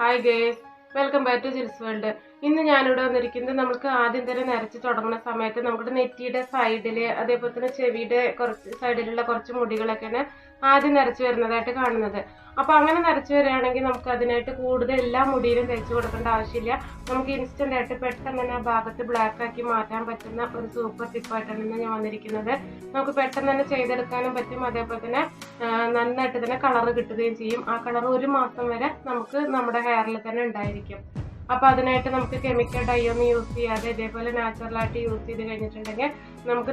Hi guys welcome back to Jils world ഇന്ന് ഞാനിവിടെ വന്നിരിക്കുന്നത് നമുക്ക് ആദ്യം തന്നെ നരച്ച് തുടങ്ങുന്ന സമയത്ത് നമ്മുടെ നെറ്റിയുടെ സൈഡിൽ അതേപോലെ തന്നെ ചെവിയുടെ കുറച്ച് സൈഡിലുള്ള കുറച്ച് മുടികളൊക്കെയാണ് ആദ്യം നരച്ച് വരുന്നതായിട്ട് കാണുന്നത്. അപ്പൊ അങ്ങനെ നിറച്ചു വരികയാണെങ്കിൽ നമുക്ക് അതിനായിട്ട് കൂടുതൽ എല്ലാ മുടിയിലും തേച്ച് കൊടുക്കേണ്ട ആവശ്യമില്ല. നമുക്ക് ഇൻസ്റ്റന്റ് ആയിട്ട് പെട്ടെന്ന് തന്നെ ആ ഭാഗത്ത് ബ്ലാക്ക് ആക്കി മാറ്റാൻ പറ്റുന്ന ഒരു സൂപ്പർ ടിപ്പായിട്ടാണ് ഇന്ന് ഞാൻ വന്നിരിക്കുന്നത്. നമുക്ക് പെട്ടെന്ന് തന്നെ ചെയ്തെടുക്കാനും പറ്റും. അതേപോലെ തന്നെ നന്നായിട്ട് തന്നെ കളർ കിട്ടുകയും ചെയ്യും. ആ കളർ ഒരു മാസം വരെ നമുക്ക് നമ്മുടെ ഹെയറിൽ തന്നെ ഉണ്ടായിരിക്കും. അപ്പൊ അതിനായിട്ട് നമുക്ക് കെമിക്കൽ ഡൈ ഒന്നും യൂസ് ചെയ്യാതെ ഇതേപോലെ നാച്ചുറൽ ആയിട്ട് യൂസ് ചെയ്ത് കഴിഞ്ഞിട്ടുണ്ടെങ്കിൽ നമുക്ക്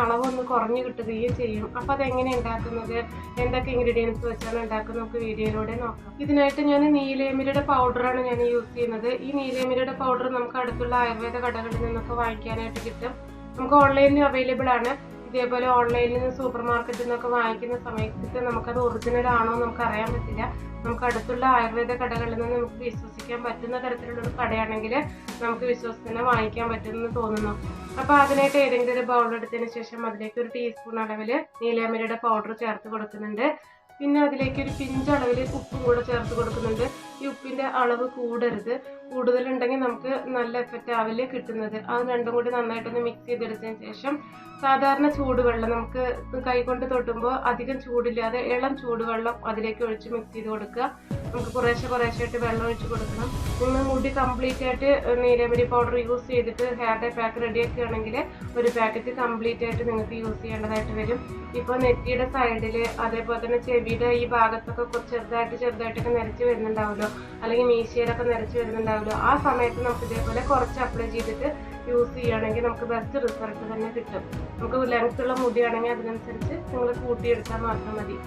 അളവ് ഒന്ന് കുറഞ്ഞു കിട്ടുകയും ചെയ്യും. അപ്പൊ അതെങ്ങനെ ഉണ്ടാക്കുന്നത്? എന്തൊക്കെ ഇൻഗ്രീഡിയൻസ് വെച്ചാണ് ഉണ്ടാക്കുന്നത് നമുക്ക് വീഡിയോയിലൂടെ നോക്കാം. ഇതിനായിട്ട് ഞാൻ നീലേമിരിയുടെ പൗഡറാണ് ഞാൻ യൂസ് ചെയ്യുന്നത്. ഈ നീലേമിരിയുടെ പൗഡർ നമുക്ക് അടുത്തുള്ള ആയുർവേദ കടകളിൽ നിന്നൊക്കെ വാങ്ങിക്കാനായിട്ട് കിട്ടും. നമുക്ക് ഓൺലൈനിൽ അവൈലബിൾ ആണ്. ഇതേപോലെ ഓൺലൈനിൽ നിന്ന് സൂപ്പർ മാർക്കറ്റിൽ നിന്നൊക്കെ വാങ്ങിക്കുന്ന സമയത്ത് നമുക്കത് ഒറിജിനൽ ആണോ നമുക്ക് അറിയാൻ പറ്റില്ല. നമുക്ക് അടുത്തുള്ള ആയുർവേദ കടകളിൽ നിന്ന് നമുക്ക് വിശ്വസിക്കാൻ പറ്റുന്ന തരത്തിലുള്ള ഒരു കടയാണെങ്കിൽ നമുക്ക് വിശ്വസിച്ച് വാങ്ങിക്കാൻ പറ്റുമെന്ന് തോന്നുന്നു. അപ്പോൾ അതിനായിട്ട് ഏതെങ്കിലും ഒരു ബൗൾ എടുത്തതിന് ശേഷം അതിലേക്ക് ഒരു ടീസ്പൂൺ അളവിൽ നീലാമരിയുടെ പൗഡർ ചേർത്ത് കൊടുക്കുന്നുണ്ട്. പിന്നെ അതിലേക്ക് ഒരു പിഞ്ച് അളവിൽ ഉപ്പും കൂടെ ചേർത്ത് കൊടുക്കുന്നുണ്ട്. ഈ ഉപ്പിന്റെ അളവ് കൂടരുത്. കൂടുതലുണ്ടെങ്കിൽ നമുക്ക് നല്ല എഫക്റ്റ് ആവില്ല കിട്ടുന്നത്. അത് രണ്ടും കൂടി നന്നായിട്ടൊന്ന് മിക്സ് ചെയ്തെടുത്തതിന് ശേഷം സാധാരണ ചൂടുവെള്ളം നമുക്ക് കൈകൊണ്ട് തൊട്ടുമ്പോൾ അധികം ചൂടില്ലാതെ ഇളം ചൂടുവെള്ളം അതിലേക്ക് ഒഴിച്ച് മിക്സ് ചെയ്ത് കൊടുക്കുക. നമുക്ക് കുറേശ്ശെ കുറേശ്ശായിട്ട് വെള്ളം ഒഴിച്ച് കൊടുക്കണം. നിങ്ങൾ മുടി കംപ്ലീറ്റ് ആയിട്ട് നീലമരി പൗഡർ യൂസ് ചെയ്തിട്ട് ഹെയർ ഡേ പാക്ക് റെഡിയാക്കുകയാണെങ്കിൽ ഒരു പാക്കറ്റ് കംപ്ലീറ്റ് ആയിട്ട് നിങ്ങൾക്ക് യൂസ് ചെയ്യേണ്ടതായിട്ട് വരും. ഇപ്പോൾ നെറ്റിയുടെ സൈഡിൽ അതേപോലെ തന്നെ ചെവിയുടെ ഈ ഭാഗത്തൊക്കെ ചെറുതായിട്ട് ചെറുതായിട്ടൊക്കെ നിരച്ച് വരുന്നുണ്ടാവുമല്ലോ. അല്ലെങ്കിൽ മീശയിലൊക്കെ നിരച്ച് വരുന്നുണ്ടാവുമല്ലോ. ആ സമയത്ത് നമുക്ക് ഇതേപോലെ കുറച്ച് അപ്ലൈ ചെയ്തിട്ട് യൂസ് ചെയ്യുകയാണെങ്കിൽ നമുക്ക് ബെസ്റ്റ് റിസൾട്ട് തന്നെ കിട്ടും. നമുക്ക് ലെങ്ത്തുള്ള മുടിയാണെങ്കിൽ അതിനനുസരിച്ച് നിങ്ങൾ കൂട്ടിയെടുത്താൽ മാത്രം മതി.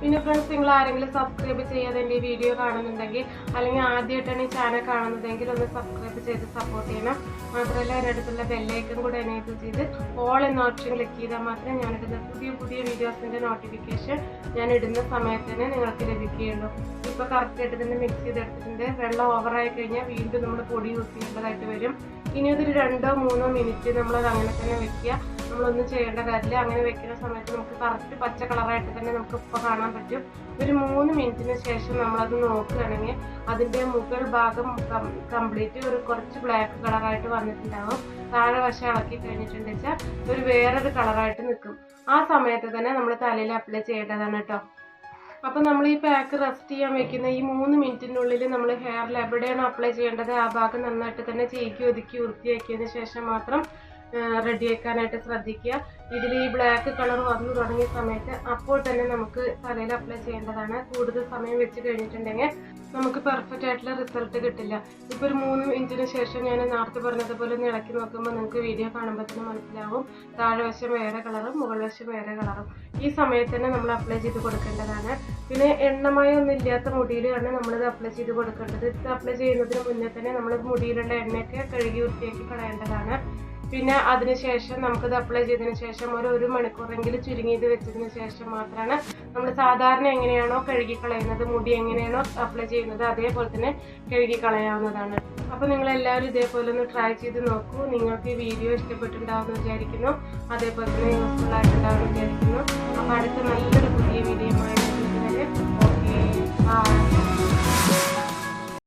പിന്നെ ഫ്രണ്ട്സ് നിങ്ങൾ ആരെങ്കിലും സബ്സ്ക്രൈബ് ചെയ്യാതെ എന്റെ ഈ വീഡിയോ കാണുന്നുണ്ടെങ്കിൽ അല്ലെങ്കിൽ ആദ്യമായിട്ടാണ് ഈ ചാനൽ കാണുന്നതെങ്കിൽ ഒന്ന് സബ്സ്ക്രൈബ് ചെയ്ത് സപ്പോർട്ട് ചെയ്യണം. മാത്രമല്ല എന്റെ അടുത്തുള്ള ബെല്ലൈക്കൺ കൂടെ എനേബിൾ ചെയ്ത് ഓൾ എന്ന ഓപ്ഷൻ ക്ലിക്ക് ചെയ്താൽ മാത്രമേ ഞാനിടുന്ന പുതിയ പുതിയ വീഡിയോസിന്റെ നോട്ടിഫിക്കേഷൻ ഞാൻ ഇടുന്ന സമയത്ത് തന്നെ നിങ്ങൾക്ക് ലഭിക്കുകയുള്ളൂ. ഇപ്പോൾ കറക്റ്റായിട്ട് തന്നെ മിക്സ് ചെയ്തെടുത്തിട്ടുണ്ട്. വെള്ളം ഓവറായി കഴിഞ്ഞാൽ വീണ്ടും നമ്മൾ പൊടി യൂസ് ചെയ്യേണ്ടതായിട്ട് വരും. ഇനി അതൊരു രണ്ടോ മൂന്നോ മിനിറ്റ് നമ്മളത് അങ്ങനെ തന്നെ വെക്കുക. നമ്മളൊന്നും ചെയ്യേണ്ട കാര്യമില്ല. അങ്ങനെ വെക്കുന്ന സമയത്ത് നമുക്ക് കറക്റ്റ് പച്ച കളറായിട്ട് തന്നെ നമുക്ക് ഇപ്പോൾ കാണാൻ പറ്റും. ഒരു മൂന്ന് മിനിറ്റിന് ശേഷം നമ്മളത് നോക്കുകയാണെങ്കിൽ അതിന്റെ മുകൾ ഭാഗം കംപ്ലീറ്റ് ഒരു കുറച്ച് ബ്ലാക്ക് കളറായിട്ട് വന്നിട്ടുണ്ടാവും. താഴെ വശം ഇളക്കി കഴിഞ്ഞിട്ടുണ്ടെന്ന് വെച്ചാൽ ഒരു വേറൊരു കളറായിട്ട് നിൽക്കും. ആ സമയത്ത് തന്നെ നമ്മൾ തലയിൽ അപ്ലൈ ചെയ്യേണ്ടതാണ് കേട്ടോ. അപ്പം നമ്മൾ ഈ പാക്ക് റെസ്റ്റ് ചെയ്യാൻ വെക്കുന്ന ഈ മൂന്ന് മിനിറ്റിനുള്ളിൽ നമ്മൾ ഹെയറിൽ എവിടെയാണ് അപ്ലൈ ചെയ്യേണ്ടത്? ആ ഭാഗം നന്നായിട്ട് തന്നെ ചേക്കി ഒതുക്കി വൃത്തിയാക്കിയതിന് ശേഷം മാത്രം റെഡിയാക്കാനായിട്ട് ശ്രദ്ധിക്കുക. ഇതിൽ ഈ ബ്ലാക്ക് കളർ വന്നു തുടങ്ങിയ സമയത്ത് അപ്പോൾ തന്നെ നമുക്ക് തലയിൽ അപ്ലൈ ചെയ്യേണ്ടതാണ്. കൂടുതൽ സമയം വെച്ച് കഴിഞ്ഞിട്ടുണ്ടെങ്കിൽ നമുക്ക് പെർഫെക്റ്റ് ആയിട്ടുള്ള റിസൾട്ട് കിട്ടില്ല. ഇപ്പോൾ ഒരു മൂന്ന് മിനിറ്റിന് ശേഷം ഞാൻ നേരത്തെ പറഞ്ഞതുപോലെ ഒന്ന് ഇളക്കി നോക്കുമ്പോൾ നിങ്ങൾക്ക് വീഡിയോ കാണുമ്പോൾ തന്നെ മനസ്സിലാവും. താഴെ വശം വേറെ കളറും മുകൾ വശം വേറെ കളറും ഈ സമയത്ത് തന്നെ നമ്മൾ അപ്ലൈ ചെയ്ത് കൊടുക്കേണ്ടതാണ്. പിന്നെ എണ്ണമയം ഒന്നും ഇല്ലാത്ത മുടിയിലാണ് നമ്മളിത് അപ്ലൈ ചെയ്ത് കൊടുക്കേണ്ടത്. ഇത് അപ്ലൈ ചെയ്യുന്നതിന് മുന്നേ തന്നെ നമ്മൾ മുടിയിലുള്ള എണ്ണയൊക്കെ കഴുകി വൃത്തിയാക്കി കളയേണ്ടതാണ്. പിന്നെ അതിനുശേഷം നമുക്കിത് അപ്ലൈ ചെയ്തതിന് ശേഷം ഒരു ഒരു മണിക്കൂറെങ്കിലും ചുരുങ്ങിയത് വെച്ചതിന് ശേഷം മാത്രമാണ് നമ്മൾ സാധാരണ എങ്ങനെയാണോ കഴുകി കളയുന്നത് മുടി എങ്ങനെയാണോ അപ്ലൈ ചെയ്യുന്നത് അതേപോലെ തന്നെ കഴുകി കളയാവുന്നതാണ് അപ്പോൾ നിങ്ങൾ എല്ലാവരും ഇതേപോലെ ഒന്ന് ട്രൈ ചെയ്ത് നോക്കൂ. നിങ്ങൾക്ക് ഈ വീഡിയോ ഇഷ്ടപ്പെട്ടിട്ടുണ്ടാവുമെന്ന് വിചാരിക്കുന്നു. അതേപോലെ തന്നെ യൂസ്ഫുൾ ആയിട്ടുണ്ടാവുമെന്ന് വിചാരിക്കുന്നു.